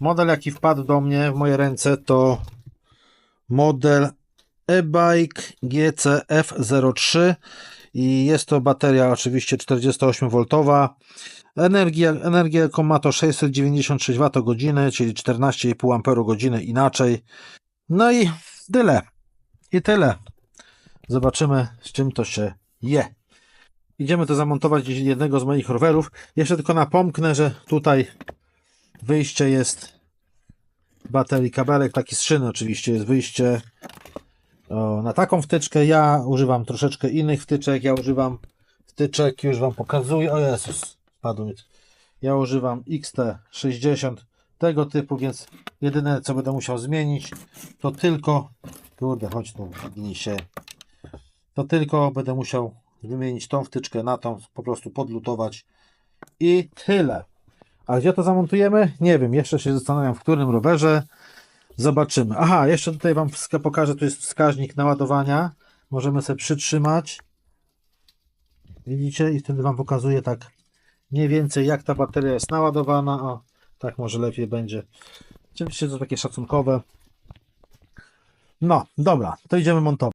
Model jaki wpadł do mnie w moje ręce to model e-bike GCF03 i jest to bateria oczywiście 48V. Energia, energia jaką ma to 696 Wh, czyli 14,5 Ah inaczej. No i tyle. I tyle. Zobaczymy z czym to się je. Idziemy to zamontować jednego z moich rowerów. Jeszcze tylko napomknę, że tutaj wyjście jest baterii kabelek, taki z szyny oczywiście jest wyjście o, na taką wtyczkę. Ja używam troszeczkę innych wtyczek. Ja używam wtyczek, już Wam pokazuję. O Jezus, spadł. Ja używam XT60 tego typu, więc jedyne co będę musiał zmienić to tylko kurde, chodź tu, gnij się to tylko będę musiał wymienić tą wtyczkę na tą, po prostu podlutować i tyle. A gdzie to zamontujemy? Nie wiem, jeszcze się zastanawiam w którym rowerze. Zobaczymy. Aha, jeszcze tutaj Wam pokażę, tu jest wskaźnik naładowania. Możemy sobie przytrzymać. Widzicie? I wtedy Wam pokazuję tak mniej więcej jak ta bateria jest naładowana. O, tak może lepiej będzie. Oczywiście to takie szacunkowe. No, dobra, to idziemy montować.